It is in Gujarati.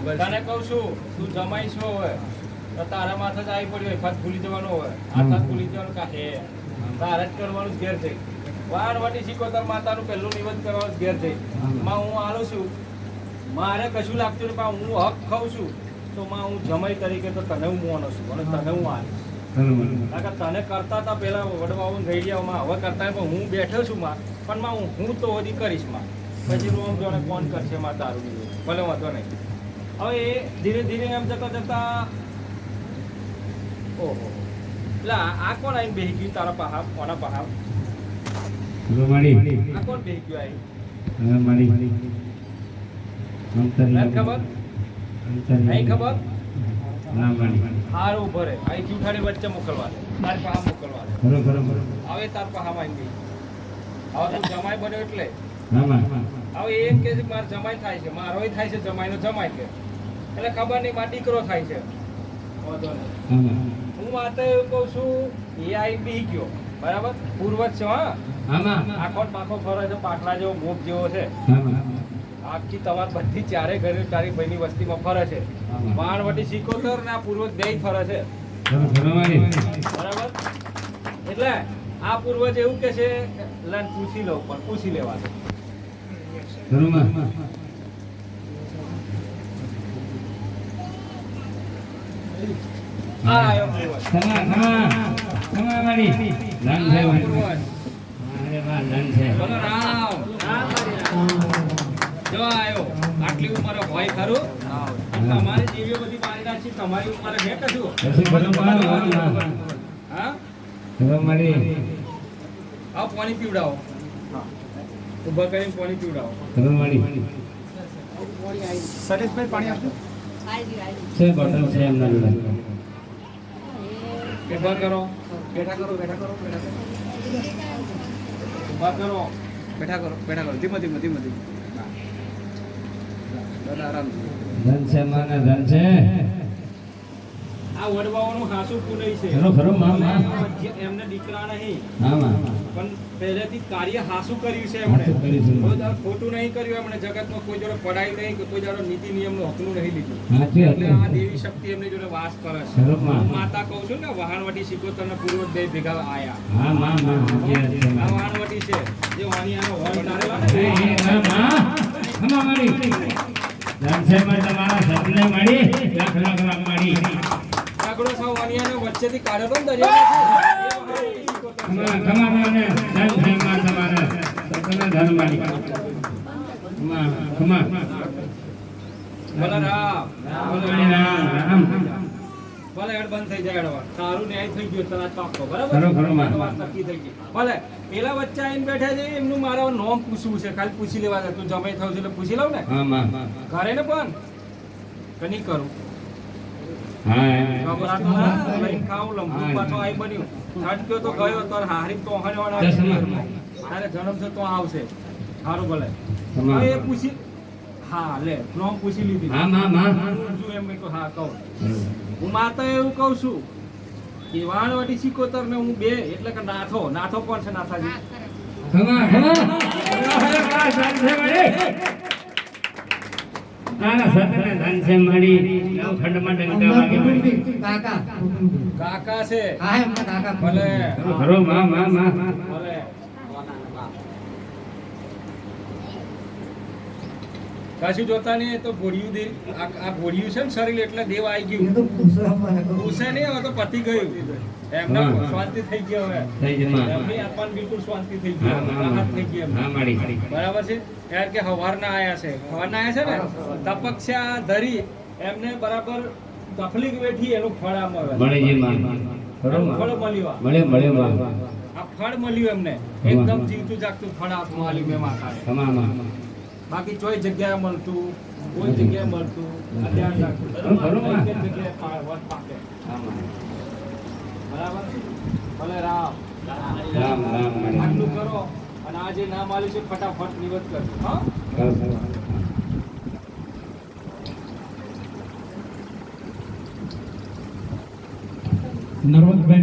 તને કહું છું તું જમાઈ છો હવે તો તારા માથે જ આવી પડ્યો ફાત ભૂલી જવાનું હોય આ ભૂલી જવાનું કા હે? તારે જ કરવાનું જ ઘેર છે વાર વાટી શીખો તાર માતાનું પહેલું નિવેદ કરવાનું જ ઘેર છે માં હું આલો છું. મારે કશું લાગતું નહીં પણ હું હક ખાઉં છું. તો માં હું જમાઈ તરીકે તો તને હું મોનો છું અને તને હું કારણ તને કરતા હતા પેલા વડવાઓ થઈ ગયા માં હવે કરતા પણ હું બેઠો છું માં. પણ માં હું હું તો હજી કરીશમાં. પછી રોમ જોને ફોન કરશે માં તારું ભલે વાંધો નહીં. હવે એ ધીરે ધીરે એમ જતા જતા ઓહો. એટલે આ કોણ આવીને બેહી ગયું તારા પહાવ કોના પહાબ? આ કોણ બેહી ગયું આવી તને ખબર? નહીં ખબર? હારું ભરે. અહીં જૂઠાની વચ્ચે મોકલવા તાર પહાબ મોકલવા હવે તાર પહાબ આવી હવે તું જમાઈ બન્યો એટલે. હવે એમ કે મારો માર જમાઈ થાય છે. મારોય થાય છે જમાઈનો જમાઈ કે. એટલે ખબર નહીં માર દીકરો થાય છે. વાંધો નહીં. હું માતા એવું કહું છું એ આઈ બી ગયો બરાબર? પૂર્વજ છે હા? આખો પાખો ફરે છે પાટલા જેવો મોગ જેવો છે. આખી તમાર બધી ચારે ઘરે તારી ભાઈની વસ્તીમાં ફરે છે. માણવટી સિકોતર ને આ પૂર્વજ બે ફરે છે. બરાબર? એટલે આ પૂર્વજ એવું કે છે લન પૂછી લઉં પણ પૂછી લેવાનું આ આવ્યો પૂર્વજ આવ્યો પૂર્વજ બોલો રામ જો આવ્યો આટલી ઉંમરે ભય ખરું? તમારી જેવી બધી પાણી છે તમારી ઉંમરે છે કશું હા? આવો પાણી પીવડાવો. ઊભા કરીને પાણી પીવડાવો. સરેશભાઈ પાણી આપજો. ઊભા કરો બેઠા કરો બેઠા કરો બેઠા કરો. ઊભા કરો. બેઠા કરો બેઠા કરો. ધીમે ધીમે ધીમે ધીમે. ધન છે માને ધન છે. આ વડવાઓનું હાસું પુનઈ છે. ખરો ખરો માં માં એમને દીકરા નહીં. હા માં પણ પહેલેથી કાર્ય હાસું કર્યું છે એમણે. હાસું કર્યું છે. કોઈ દાડો ખોટું નહીં કર્યું એમણે. જગતમાં કોઈ જોડે પડાઈ નહીં કે કોઈ જોડે નીતિ નિયમનું હકનું નહીં લીધું. એટલે આ દેવી શક્તિ એમની જોડે વાસ કરે છે. હું માતા કહું છું ને વહાણવટી સિકોતર ને પૂર્વજ બે ભેગા આયા. હા માં માં સાચી વાત છે આ વહાણવટી છે. જે વાણિયાનો ને તમારા સપને મળી લાખ લાખ લાખ મળી વચ્ચેથી છે. ધન ધન ખમા ખમા રામ. ભલે હેડ બંધ થઈ જાય હેડવા સારું ન્યાય થઈ ગયો તને પાકો બરાબર? નક્કી થઈ ગઈ. ભલે પેલા વચ્ચે આવીને બેઠા છે એમનું મારા નોમ પૂછવું છે. ખાલી પૂછી લેવા તું જમાઈ થયું છે એટલે પૂછી લઉં ને? ઘરે ને પણ? કની કરું? હા માતા એવું કહું છું કે વાણવટી સિકોતર ને હું બે એટલે કે નાથો. નાથો કોણ છે નાથાજી? તારા સતને ધન છે મળી નવ ખંડમાં ડંકા વાગે મળી કાકા છે. હા એમના કાકા ભલે. ખરો માં માં માં. ભલે. કશું જોતા નહીં તો ઘોડિયું દે આ આ ઘોડિયું છે ને શરીર એટલે દેવ આવી ગયું. પૂછે નહીં હવે તો પતી ગયું. એમને શાંતિ થઈ ગયો હવે. થઈ ગઈ માં એમની આત્માને બિલકુલ શાંતિ થઈ ગઈ. રાહત થઈ ગઈ એમને. બરાબર છે? ત્યારે કે હવારના આયા છે. હવારના આયા છે ને? તપસ્યા ધરી. એમને બરાબર તકલીફ વેઠી એનું ફળ આમ ફળ મળ્યું આ. મળે મળે આ ફળ મળ્યું એમને. એકદમ જીવતું જાગતું ફળ હાથમાં આલ્યું મેં માતાએ. બાકી ચોઈ જગ્યાએ મળતું કોઈ જગ્યાએ મળતું ધ્યાન રાખવું. જગ્યાએ વટ પાકે. બરાબર? ભલે રામ. રામ રામ આટલું કરો અને આ જે નામ આવ્યું છે ફટાફટ નિવત કરજો. હા? નર્મદભાઈ